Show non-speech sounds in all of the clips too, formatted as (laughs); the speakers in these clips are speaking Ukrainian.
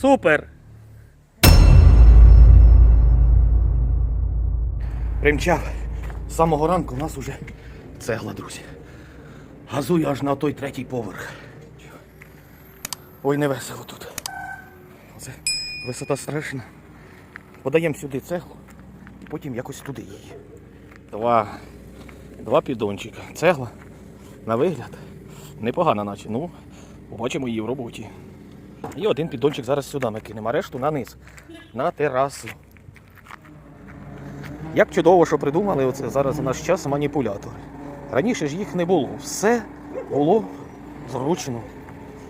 Супер! Примчав. З самого ранку у нас уже цегла, друзі. Газую аж на той третій поверх. Ой, не весело тут. Це висота страшна. Подаємо сюди цеглу, потім якось туди її. Два, два піддончика. Цегла на вигляд. Непогана наче. Ну, побачимо її в роботі. І один піддончик зараз сюди ми кинемо, а решту на низ, на терасу. Як чудово, що придумали оце зараз у наш час маніпулятори. Раніше ж їх не було. Все було зручно.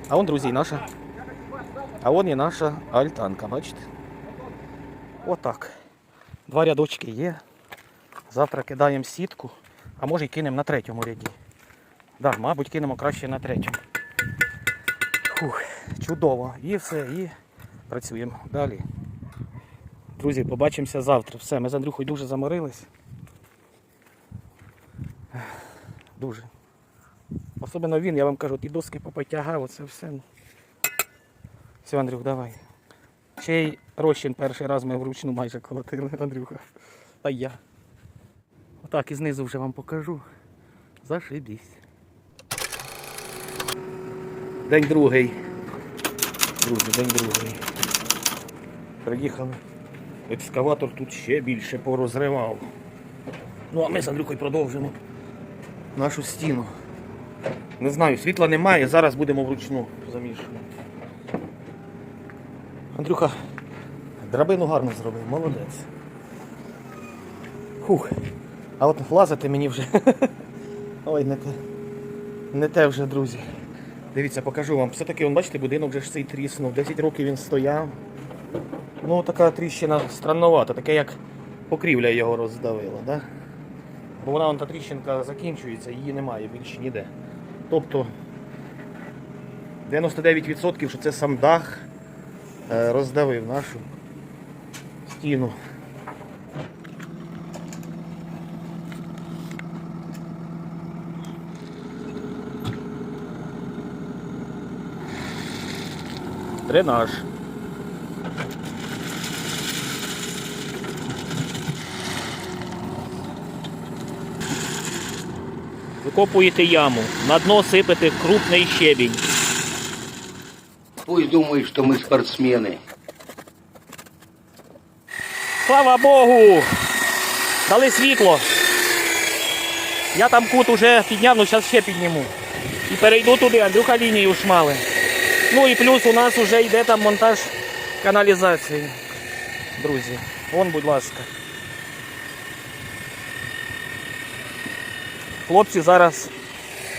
А вон, друзі, наша. А вон і наша альтанка, бачите? Отак. Два рядочки є. Завтра кидаємо сітку, а може й кинемо на третьому ряді. Да, мабуть, кинемо краще на третьому. Фух, чудово. І все, і працюємо далі. Друзі, побачимося завтра. Все, ми з Андрюхою дуже заморились. Дуже. Особливо він, я вам кажу, ті доски попотягав, оце все. Все, Андрюх, давай. Чий розчин перший раз ми вручну майже колотили, Андрюха. Та я. Отак і знизу вже вам покажу. Зашибісь. День другий. Друзі, день другий. Приїхали. Екскаватор тут ще більше порозривав. Ну а ми з Андрюхою продовжимо нашу стіну. Не знаю, світла немає, зараз будемо вручну замішувати. Андрюха драбину гарно зробив, молодець. Хух. А от лазити мені вже. (laughs) Ой, не те. Не те вже, друзі. Дивіться, покажу вам. Все-таки, бачите, будинок вже ж цей тріснув. 10 років він стояв. Ну, така тріщина странновата, таке як покрівля його роздавила, да? Бо вона вон та тріщинка закінчується, її немає більше ніде. Тобто 99% що це сам дах е, роздавив нашу стіну. Дренаж. Викопуєте яму, на дно сипете крупний щебінь. Пусть думают, что мы спортсмены. Слава Богу! Дали світло. Я там кут уже підняв, ну зараз ще підніму. І перейду туди, Андрюха лінію шмали. Ну і плюс у нас вже йде там монтаж каналізації. Друзі, вон, будь ласка. Хлопці зараз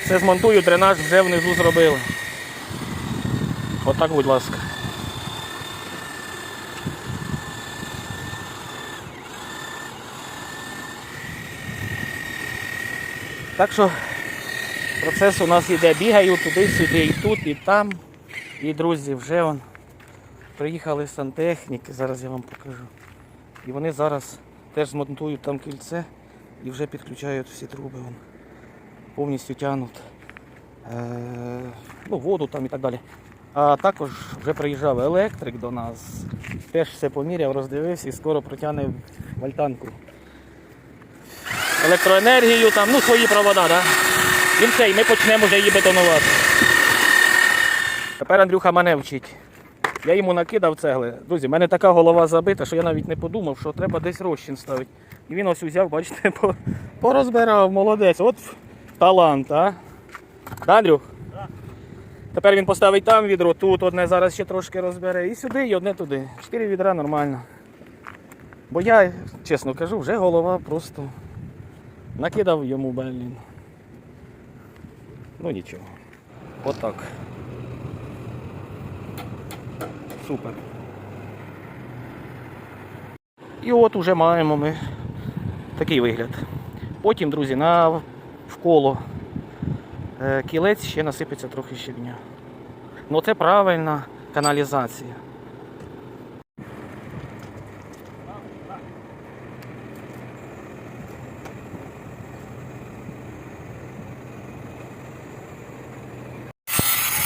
все змонтують, дренаж вже внизу зробили. Отак, будь ласка. Так що процес у нас йде. Бігаю туди-сюди, і тут, і там. І друзі, вже он приїхали сантехніки, зараз я вам покажу. І вони зараз теж змонтують там кільце і вже підключають всі труби. Вон. Повністю тягнуть е- ну, воду там і так далі. А також вже приїжджав електрик до нас, теж все поміряв, роздивився і скоро протягне в альтанку електроенергію, там, ну свої провода, да? І все, і ми почнемо вже її бетонувати. Тепер Андрюха мене вчить. Я йому накидав цегли. Друзі, в мене така голова забита, що я навіть не подумав, що треба десь розчин ставити. І він ось взяв, бачите, (laughs) порозбирав, молодець. От талант, а? Да, Андрюх? Тепер він поставить там відро, тут одне зараз ще трошки розбере. І сюди, і одне туди. Чотири відра нормально. Бо я, чесно кажу, вже голова просто накидав йому, блін. Ну нічого. Отак. Супер. І от уже маємо ми такий вигляд. Потім, друзі, на вколо е, кілець ще насипеться трохи щебня. Ну це правильна каналізація.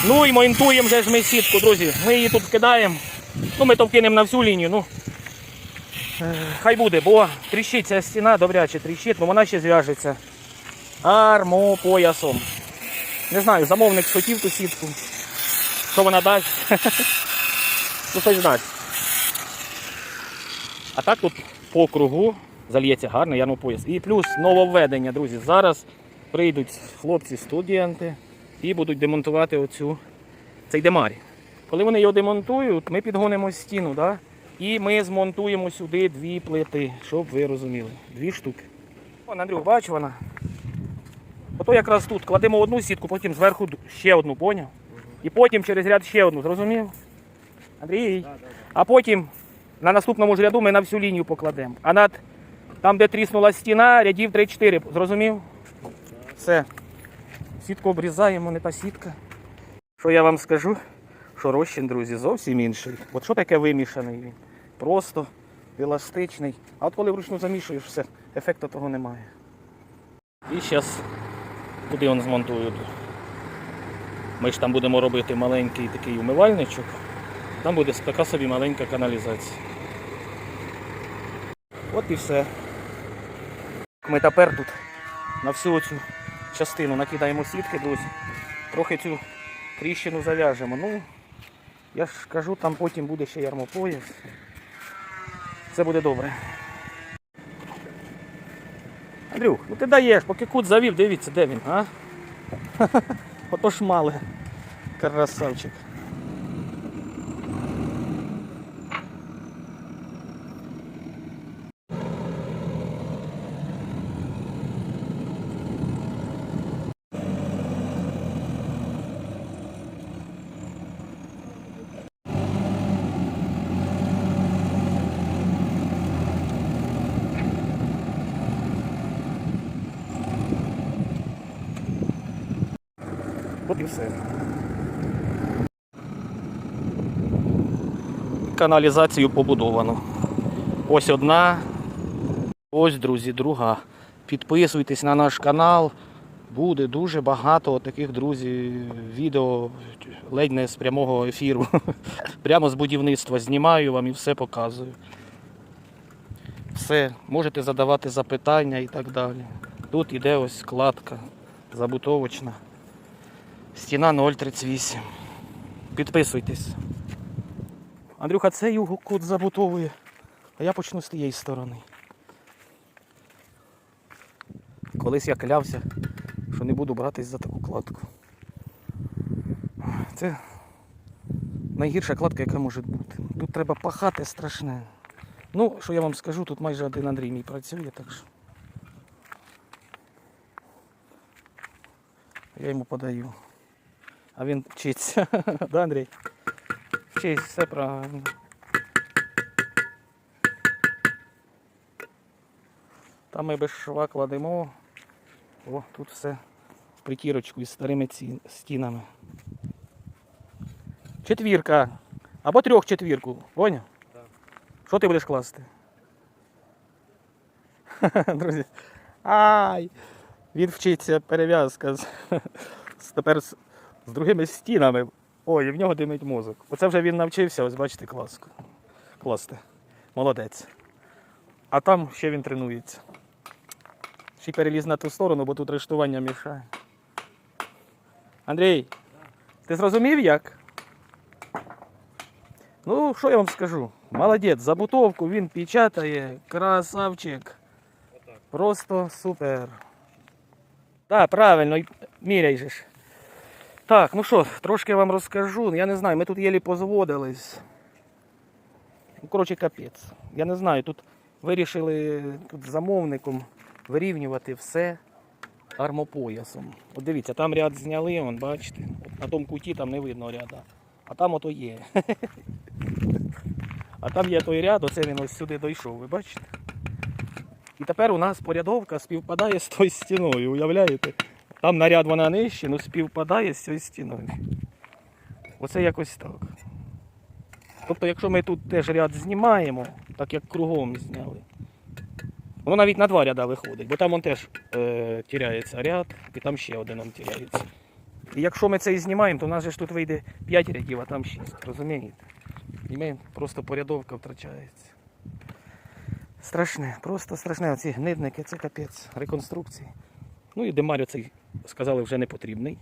Ну і монтуємо вже ж ми сітку, друзі. Ми її тут вкидаємо. Ну, ми то вкинемо на всю лінію. Ну, е, хай буде, бо тріщить ця стіна, добряче тріщить, бо вона ще зв'яжеться армопоясом. Не знаю, замовник хотів ту сітку. Що вона дасть? (laughs) Ну, хтось дасть. А так тут по кругу зальється гарний ярмопояс. І плюс нововведення, друзі. Зараз прийдуть хлопці-студенти і будуть демонтувати оцю, цей демарі. Коли вони його демонтують, ми підгонимо стіну, да? і ми змонтуємо сюди дві плити, щоб ви розуміли. Дві штуки. Вон, Андрюх, бачиш вона? Ото якраз тут кладемо одну сітку, потім зверху ще одну, поняв? І потім через ряд ще одну, зрозумів? Андрій. А потім на наступному ж ряду ми на всю лінію покладемо. А над там, де тріснула стіна, рядів 3-4. Зрозумів? Все. Сітку обрізаємо, не та сітка. Що я вам скажу? Що розчин, друзі, зовсім інший. От що таке вимішаний він? Просто еластичний. А от коли вручну замішуєш, все, ефекту того немає. І зараз куди він змонтую. Ми ж там будемо робити маленький такий умивальничок. Там буде така собі маленька каналізація. От і все. Ми тепер тут на всю цю частину накидаємо сітки, друзі. Трохи цю тріщину зав'яжемо. Ну, я ж кажу, там потім буде ще ярмопояс. Це буде добре. Андрюх, ну ти даєш, поки кут завів, дивіться, де він, а? (laughs) Ото ж мале. Красавчик. От і все. Каналізацію побудовано. Ось одна. Ось, друзі, друга. Підписуйтесь на наш канал. Буде дуже багато таких, друзі, відео ледь не з прямого ефіру. (laughs) Прямо з будівництва знімаю вам і все показую. Все, можете задавати запитання і так далі. Тут іде ось кладка забутовочна. Стіна 038. Підписуйтесь. Андрюха, це його кут забутовує. А я почну з тієї сторони. Колись я клявся, що не буду братись за таку кладку. Це найгірша кладка, яка може бути. Тут треба пахати страшне. Ну, що я вам скажу, тут майже один Андрій мій працює, так що. Я йому подаю. А він вчиться. (laughs) да, Андрій? Вчись, все правильно. Там ми без шва кладемо. О, тут все в притірочку із старими ці- стінами. Четвірка. Або трьох четвірку. Поняв? Що ти будеш класти? (laughs) Друзі. Ай! Він вчиться перев'язка (laughs) тепер з, другими стінами. Ой, і в нього димить мозок. Оце вже він навчився, ось бачите, класку. Класти. Молодець. А там ще він тренується. Ще переліз на ту сторону, бо тут рештування мішає. Андрій, ти зрозумів як? Ну, що я вам скажу? Молодець, забутовку він печатає, красавчик. Просто супер. Так, правильно, міряй же ж. Так, ну що, трошки вам розкажу. Я не знаю, ми тут єлі позводились. Ну, коротше, капець. Я не знаю, тут вирішили тут замовником вирівнювати все армопоясом. От дивіться, там ряд зняли, вон, бачите. От на тому куті там не видно ряда. А там ото є. (laughs) А там є той ряд, оце він ось сюди дійшов, ви бачите? І тепер у нас порядовка співпадає з тою стіною, уявляєте? Там наряд вона нижче, ну співпадає з цією стіною. Оце якось так. Тобто, якщо ми тут теж ряд знімаємо, так як кругом зняли, воно навіть на два ряда виходить, бо там он теж е, тіряється ряд, і там ще один он тіряється. І якщо ми це і знімаємо, то у нас же ж тут вийде 5 рядів, а там 6. Розумієте? І ми просто порядовка втрачається. Страшне, просто страшне. Оці гнидники, це капець, реконструкції. Ну і демарь оцей, сказали, вже не потрібний.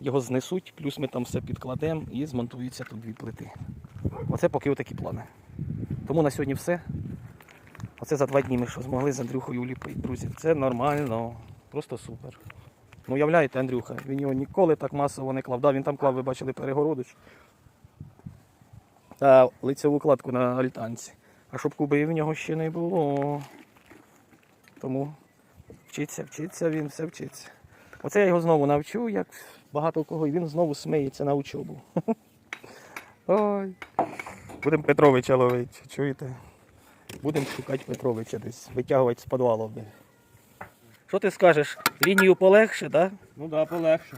Його знесуть, плюс ми там все підкладемо і змонтуються тут дві плити. Оце поки отакі плани. Тому на сьогодні все. Оце за два дні ми що змогли з Андрюхою уліпити, друзі. Це нормально, просто супер. Ну, уявляєте, Андрюха, він його ніколи так масово не клав. Да, він там клав, ви бачили, перегородич. Та лицеву кладку на альтанці. А щоб куби в нього ще не було. Тому вчиться, вчиться, він все вчиться. Оце я його знову навчу, як багато кого, і він знову сміється на учобу. (laughs) Ой. Будемо Петровича ловити, чуєте? Будемо шукати Петровича десь, витягувати з підвалу. Що ти скажеш? Лінію полегше, так? Да? Ну да, полегше.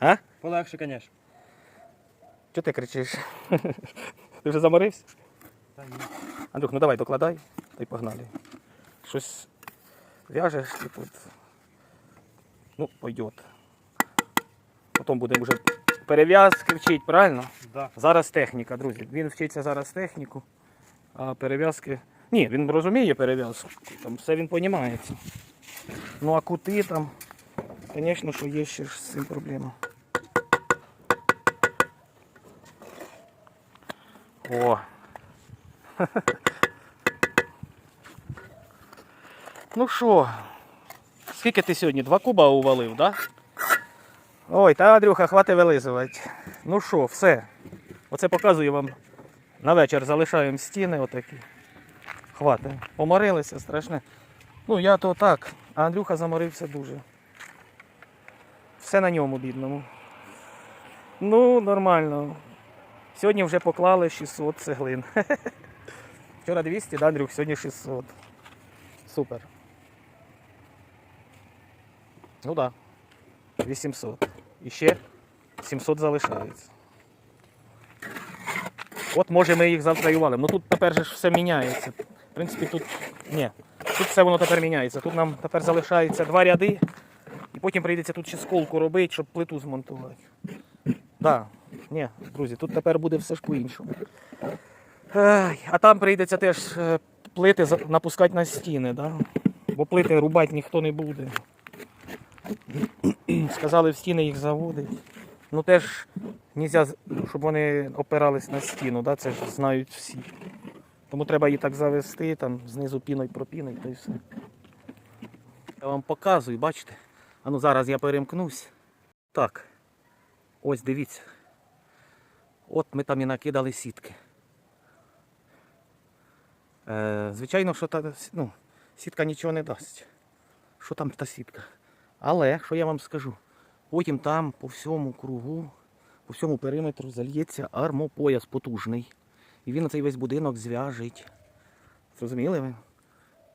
А? Полегше, звісно. Чого ти кричиш? (laughs) Ти вже заморився? Та ні. Андрюх, ну давай докладай та й погнали. Щось в'яжеш ти тут. Ну, пойдет. Потім будемо вже перев'язки вчити, правильно? Да. Зараз техніка, друзі. Він вчиться зараз техніку, а перев'язки. Ні, він розуміє перев'язку, там все він понімається. Ну а кути там, звісно, що є ще з цим проблема. О. (laughs) Ну що, скільки ти сьогодні? Два куба увалив, так? Да? Ой, та Андрюха, хватить вилизувати. Ну що, все. Оце показую вам. На вечір залишаємо стіни отакі. Хватить. Поморилися, страшне. Ну, я то так, а Андрюха заморився дуже. Все на ньому бідному. Ну, нормально. Сьогодні вже поклали 600 цеглин. (laughs) Вчора 200, да, Андрюх, сьогодні 600. Супер. Ну так. Да. 800. І ще 700 залишається. От може ми їх завтра і валимо. Ну тут тепер же ж все міняється. В принципі, тут. Ні. Тут все воно тепер міняється. Тут нам тепер залишається два ряди, і потім прийдеться тут ще сколку робити, щоб плиту змонтувати. Да. Ні, друзі, тут тепер буде все ж по-іншому. А там прийдеться теж е, плити напускати на стіни, да? бо плити рубати ніхто не буде. (clears throat) Сказали в стіни їх заводить. Ну теж нельзя, щоб вони опирались на стіну, да? це ж знають всі. Тому треба її так завести, там знизу піною пропінить та й все. Я вам показую, бачите? А ну зараз я перемкнусь. Так. Ось дивіться. От ми там і накидали сітки. Е, звичайно, що та ну, сітка нічого не дасть. Що там та сітка? Але, що я вам скажу, потім там по всьому кругу, по всьому периметру зальється армопояс потужний. І він цей весь будинок зв'яжить. Зрозуміли ви?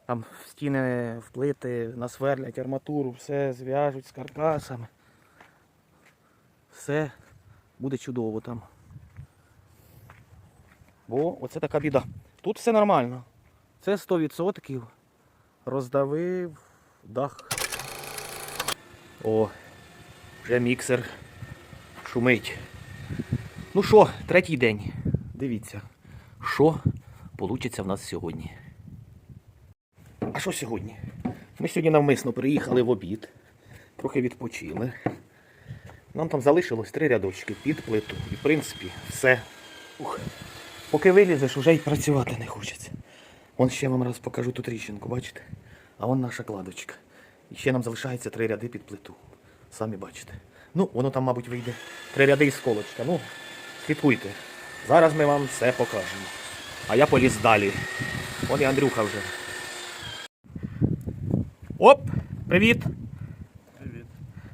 Там стіни вплити, насверлять арматуру, все зв'яжуть з каркасами. Все буде чудово там. Бо оце така біда. Тут все нормально. Це 100% роздавив дах. О, вже міксер шумить. Ну що, третій день. Дивіться, що вийде в нас сьогодні. А що сьогодні? Ми сьогодні навмисно приїхали в обід, трохи відпочили. Нам там залишилось три рядочки під плиту. І в принципі все. Ух. Поки вилізеш, вже й працювати не хочеться. Вон ще вам раз покажу ту тріщинку, бачите? А вон наша кладочка. І ще нам залишається три ряди під плиту. Самі бачите. Ну, воно там, мабуть, вийде. Три ряди із колочка. Ну, слідкуйте. Зараз ми вам все покажемо. А я поліз далі. Вон і Андрюха вже. Оп! Привіт! Привіт.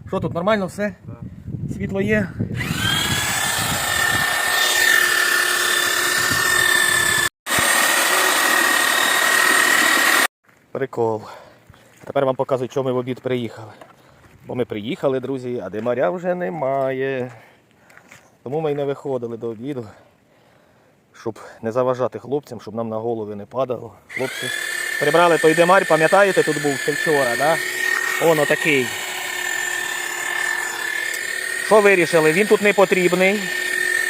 Що тут, нормально все? Да. Світло є? Прикол. Тепер вам показую, чому ми в обід приїхали. Бо ми приїхали, друзі, а димаря вже немає. Тому ми й не виходили до обіду, щоб не заважати хлопцям, щоб нам на голови не падало. Хлопці прибрали той димарь, пам'ятаєте, тут був ще вчора, да? Воно такий. Що вирішили? Він тут не потрібний,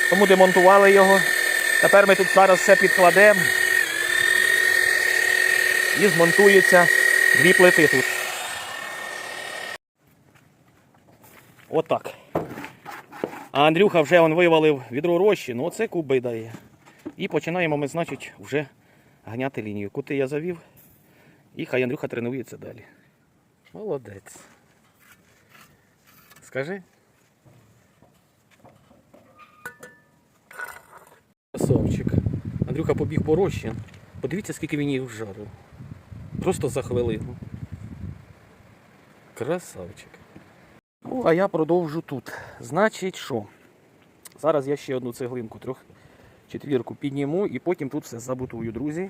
тому демонтували його. Тепер ми тут зараз все підкладемо. І змонтуються дві плити тут. Отак. А Андрюха вже он вивалив відро рощі, ну оце куби дає. І починаємо ми, значить, вже ганяти лінію. Кути я завів, і хай Андрюха тренується далі. Молодець. Скажи. Красавчик. Андрюха побіг по рощі. Подивіться, скільки він їх вжарив. Просто за хвилину. Красавчик. Ну, а я продовжу тут. Значить, що? Зараз я ще одну цеглинку, трьох четвірку підніму і потім тут все забутую, друзі.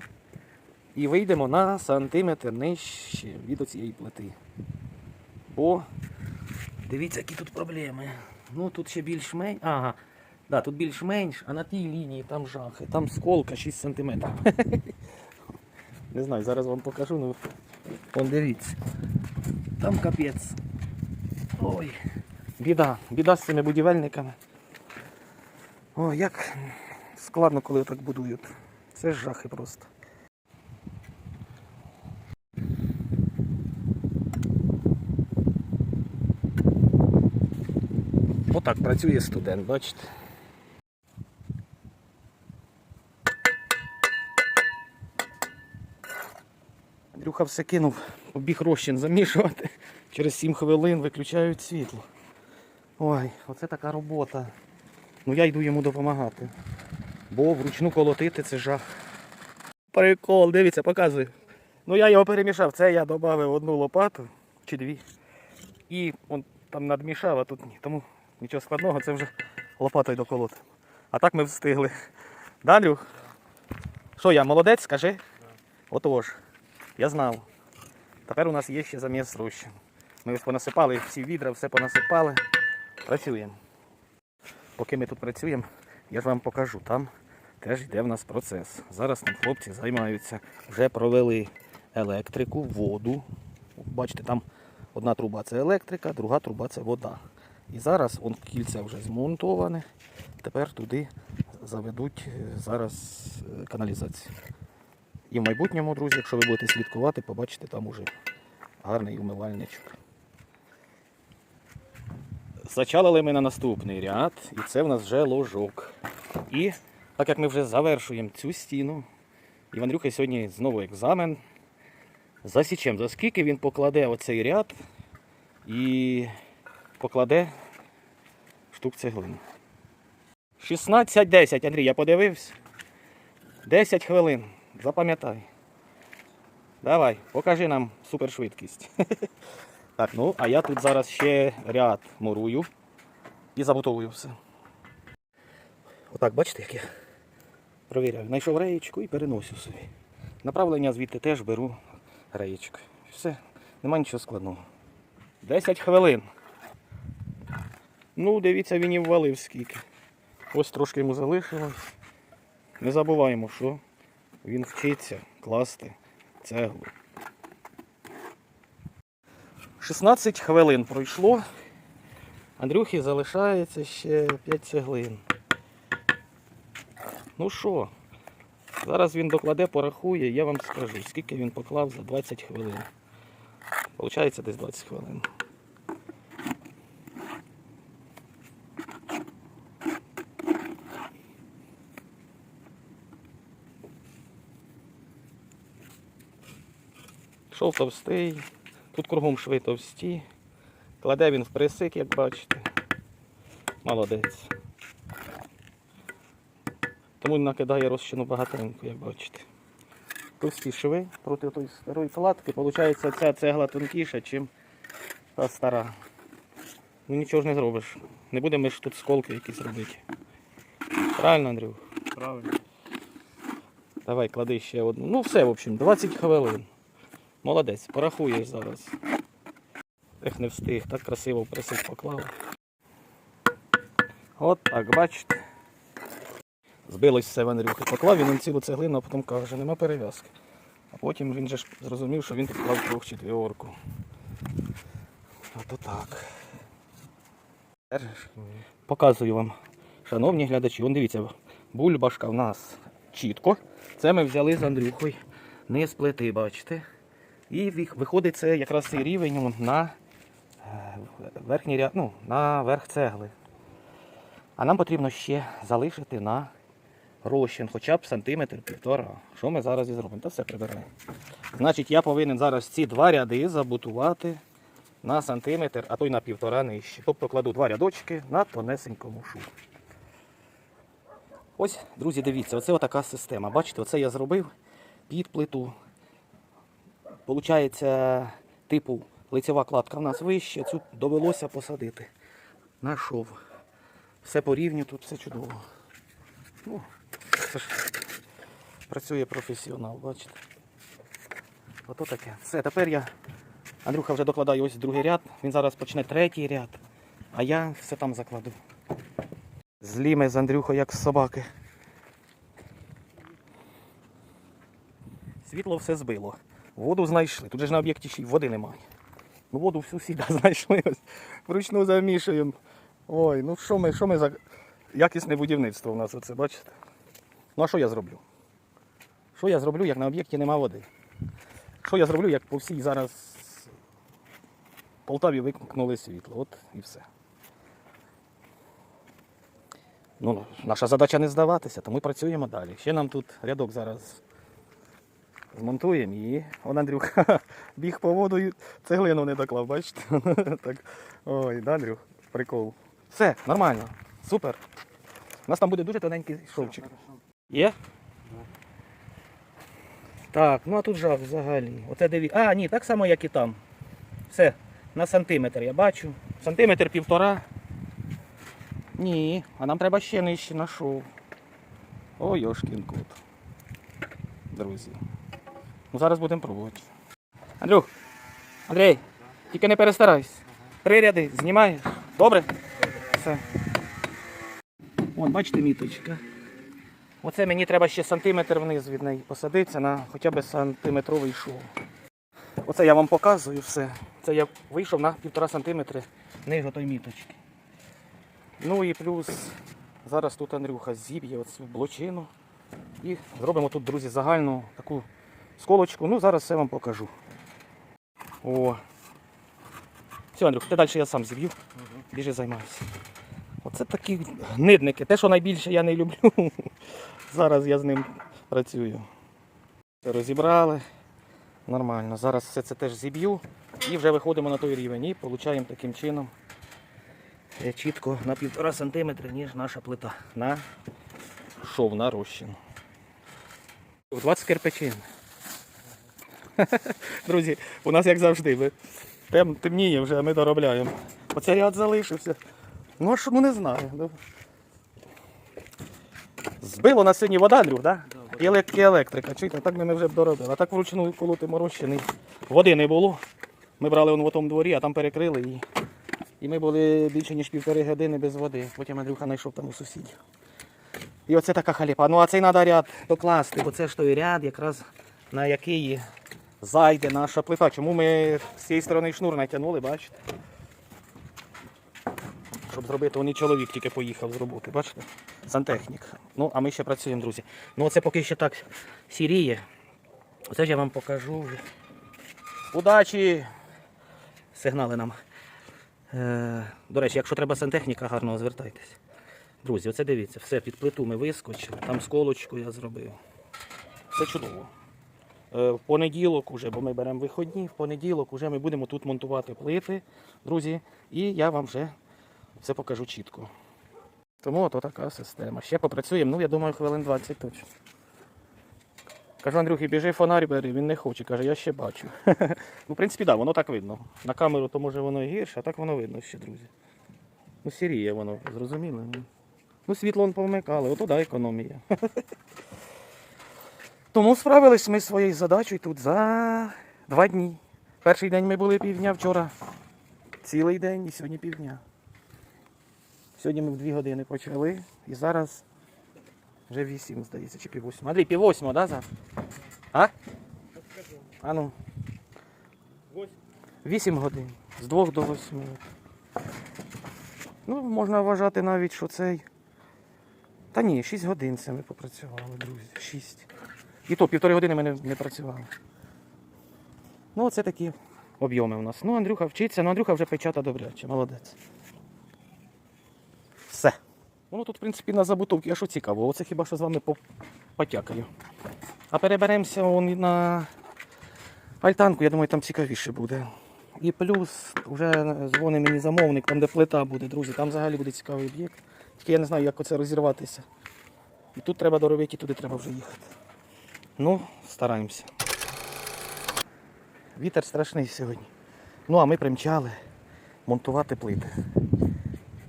І вийдемо на сантиметр нижче від оцієї плити. Бо дивіться, які тут проблеми. Ну тут ще більш-менш. Ага. Да, тут більш-менш, а на тій лінії там жахи, там сколка 6 сантиметрів. (laughs) Не знаю, зараз вам покажу, ну вон дивіться. Там капець. Ой, біда, біда з цими будівельниками. Ой, як складно, коли так будують. Це ж жахи просто. Отак працює студент, бачите. Андрюха все кинув, побіг розчин замішувати. Через 7 хвилин виключають світло. Ой, оце така робота. Ну я йду йому допомагати. Бо вручну колотити це жах. Прикол, дивіться, показую. Ну я його перемішав. Це я додав одну лопату чи дві. І он там надмішав, а тут ні. Тому нічого складного, це вже лопатою доколоти. А так ми встигли. Да, Андрюх? Що я, молодець, скажи? Отож, я знав. Тепер у нас є ще заміс розчин. Ми ось понасипали всі відра, все понасипали. Працюємо. Поки ми тут працюємо, я ж вам покажу. Там теж йде в нас процес. Зараз там хлопці займаються. Вже провели електрику, воду. Бачите, там одна труба це електрика, друга труба це вода. І зараз он кільця вже змонтоване. Тепер туди заведуть е, зараз е, каналізацію. І в майбутньому, друзі, якщо ви будете слідкувати, побачите там уже гарний умивальничок. Зачалили ми на наступний ряд, і це в нас вже ложок. І так як ми вже завершуємо цю стіну, і в Андрюхи сьогодні знову екзамен. Засічемо, за скільки він покладе оцей ряд і покладе штук цеглин. 16-10, Андрій, я подивився. 10 хвилин. Запам'ятай. Давай, покажи нам супершвидкість. (laughs) Так, ну, а я тут зараз ще ряд мурую і забутовую все. Отак, бачите, як я провіряю. Знайшов реєчку і переносю собі. Направлення звідти теж беру реєчку. Все, нема нічого складного. 10 хвилин. Ну, дивіться, він і ввалив скільки. Ось трошки йому залишилось. Не забуваємо, що він вчиться класти цеглу. 16 хвилин пройшло. Андрюхі залишається ще 5 цеглин. Ну що, зараз він докладе, порахує, я вам скажу, скільки він поклав за 20 хвилин. Получається десь 20 хвилин. Шов товстий, тут кругом шви товсті. Кладе він в присик, як бачите. Молодець. Тому накидає розчину багатенько, як бачите. Товсті шви проти тої старої кладки. Виходить, ця цегла тонкіша, ніж та стара. Ну нічого ж не зробиш. Не будемо ж тут сколки якісь робити. Правильно, Андрюх? Правильно. Давай, клади ще одну. Ну все, в общем, 20 хвилин. Молодець, порахуєш зараз. Ех, не встиг, так красиво в присик поклав. От так, бачите. Збилось все в. Поклав він цілу цеглину, а потім каже, нема перев'язки. А потім він же ж зрозумів, що він тут клав трьох четвірку. Ото так. Показую вам, шановні глядачі. Вон дивіться, бульбашка в нас чітко. Це ми взяли з Андрюхою. Не з бачите. І виходить це якраз цей рівень на е, верхній ряд, ну, на верх цегли. А нам потрібно ще залишити на розчин, хоча б сантиметр півтора. Що ми зараз і зробимо? Та все прибираємо. Значить, я повинен зараз ці два ряди забутувати на сантиметр, а то й на півтора нижче. Тобто кладу два рядочки на тонесенькому шу. Ось, друзі, дивіться, оце отака система. Бачите, оце я зробив під плиту. Получається, типу, лицева кладка в нас вища, цю довелося посадити. На шов. Все по рівню, тут все чудово. Ну, це ж працює професіонал, бачите. Ото таке. Все, тепер я. Андрюха вже докладає ось другий ряд. Він зараз почне третій ряд, а я все там закладу. Злі ми з Андрюхою, як собаки. Світло все збило. Воду знайшли. Тут же ж на об'єкті ще й води немає. Ну воду всю сіда (laughs) знайшли. Вручну замішуємо. Ой, ну що ми, що ми за якісне будівництво у нас оце, бачите? Ну а що я зроблю? Що я зроблю, як на об'єкті нема води? Що я зроблю, як по всій зараз Полтаві вимкнули світло. От і все. Ну, наша задача не здаватися, то ми працюємо далі. Ще нам тут рядок зараз змонтуємо і он Андрюх (laughs) біг по воду і цеглину не доклав, бачите? (laughs) так. Ой, да, Андрюх, прикол. Все, нормально, супер. У нас там буде дуже тоненький шовчик. Є? Так, ну а тут жах взагалі. Оце диві... А, ні, так само, як і там. Все, на сантиметр я бачу. Сантиметр півтора. Ні, а нам треба ще нижче на шов. Ой, йошкін кот. Друзі. Ну зараз будемо пробувати. Андрюх, Андрій, тільки не перестарайся. Три ряди знімаєш. Добре? Все. От, бачите, міточка. Оце мені треба ще сантиметр вниз від неї посадитися на хоча б сантиметровий шов. Оце я вам показую все. Це я вийшов на півтора сантиметри ниже той міточки. Ну і плюс зараз тут Андрюха зіб'є оцю блочину. І зробимо тут, друзі, загальну таку сколочку. Ну, зараз все вам покажу. О. Все, Андрюх, ти далі я сам зіб'ю. Біжи займайся. Оце такі гнидники. Те, що найбільше я не люблю. (laughs) Зараз я з ним працюю. Розібрали. Нормально. Зараз все це теж зіб'ю і вже виходимо на той рівень. І отримуємо таким чином е, чітко на півтора сантиметра, ніж наша плита. На шов на розчин. 20 кирпичин. (laughs) Друзі, у нас як завжди. ви- Тем, темніє вже, а ми доробляємо. Оцей ряд залишився. Ну а що, ну не знаю. ну. Збило на сині вода, Андрюх, так? Да? І елек- і електрика. Чуєте, так ми вже б доробили. А так вручну колоти морощений. Води не було. Ми брали он в тому дворі, а там перекрили і. І ми були більше ніж півтори години без води. Потім Андрюха знайшов там у сусідів. І оце така халіпа. Ну а цей треба ряд докласти, бо це ж той ряд, якраз на який зайде наша плита. Чому ми з цієї сторони шнур натягнули, бачите? Щоб зробити, он і чоловік тільки поїхав з роботи, бачите? Сантехнік. Ну, а ми ще працюємо, друзі. Ну оце поки ще так сіріє. Оце ж я вам покажу. Удачі! Сигнали нам. Е, до речі, якщо треба сантехніка, гарно звертайтесь. Друзі, оце дивіться, все під плиту ми вискочили, там сколочку я зробив. Все чудово. Е, В понеділок уже, бо ми беремо виходні, в понеділок вже ми будемо тут монтувати плити, друзі, і я вам вже все покажу чітко. Тому ото така система. Ще попрацюємо, ну я думаю, хвилин 20 точно. Кажу, Андрюхи, біжи фонарь бери, він не хоче, каже, я ще бачу. (laughs) ну, в принципі, так, да, воно так видно. На камеру то може воно і гірше, а так воно видно ще, друзі. Ну, сіріє воно, зрозуміло. ну. Ну, світло повмикали, ото да, економія. (laughs) Тому справились ми своєю задачею тут за два дні. Перший день ми були півдня, вчора цілий день і сьогодні півдня. Сьогодні ми в дві години почали і зараз вже вісім, здається, чи пів восьми. Андрій, пів восьмого, да, зараз? А? А ну. Вісім годин. З двох до восьми. Ну, можна вважати навіть, що цей. Та ні, 6 годин це ми попрацювали, друзі. 6. І то півтори години ми не, не працювали. Ну, оце такі об'єми у нас. Ну, Андрюха вчиться, ну Андрюха вже печата добряче, молодець. Все. Воно тут, в принципі, на забутовці, а що цікаво, оце хіба що з вами потякаю. А переберемося вон на альтанку, я думаю, там цікавіше буде. І плюс вже дзвонить мені замовник, там де плита буде, друзі, там взагалі буде цікавий об'єкт. Тільки я не знаю, як оце розірватися. І тут треба доробити, і туди треба вже їхати. Ну, стараємося. Вітер страшний сьогодні. Ну, а ми примчали монтувати плити.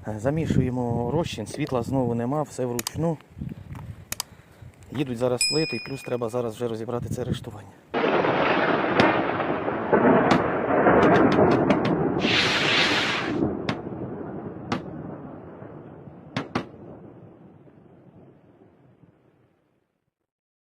Е, Замішуємо розчин, світла знову нема, все вручну. Їдуть зараз плити, і плюс треба зараз вже розібрати це рештування.